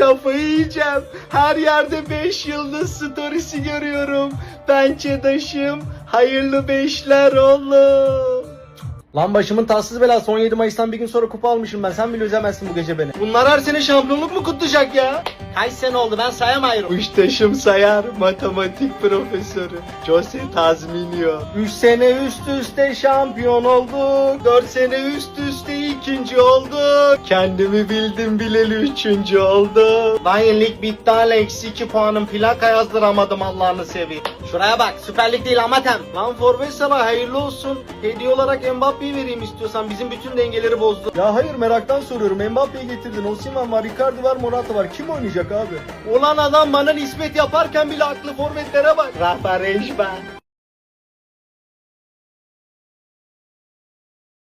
Kafayı yiyeceğim. Her yerde 5 yıldız storiesi görüyorum. Pençedaşım hayırlı beşler oğlum. Lan başımın tatsız belası 17 Mayıs'tan bir gün sonra kupa almışım ben. Sen bile üzemezsin bu gece beni. Bunlar her sene şampiyonluk mu kutlayacak ya? Kaç sene oldu ben sayamıyorum. Kuştaşım sayar matematik profesörü. Jose Tazminio. 3 sene üst üste şampiyon olduk. 4 sene üst üste ikinci olduk. Kendimi bildim bileli üçüncü oldum. Lan lig bitti hala eksi 2 puanım plaka yazdıramadım Allah'ını seveyim. Şuraya bak Süper Lig değil amatem. Lan forvet sana hayırlı olsun. Hediye olarak Mbappe'yi vereyim istiyorsan. Bizim bütün dengeleri bozdu. Ya hayır meraktan soruyorum. Mbappe'yi getirdin. Osimhen var, Icardi var, Morata var. Kim oynayacak abi? Ulan adam bana nispet yaparken bile aklı forvetlere bak. Rafa Rejba.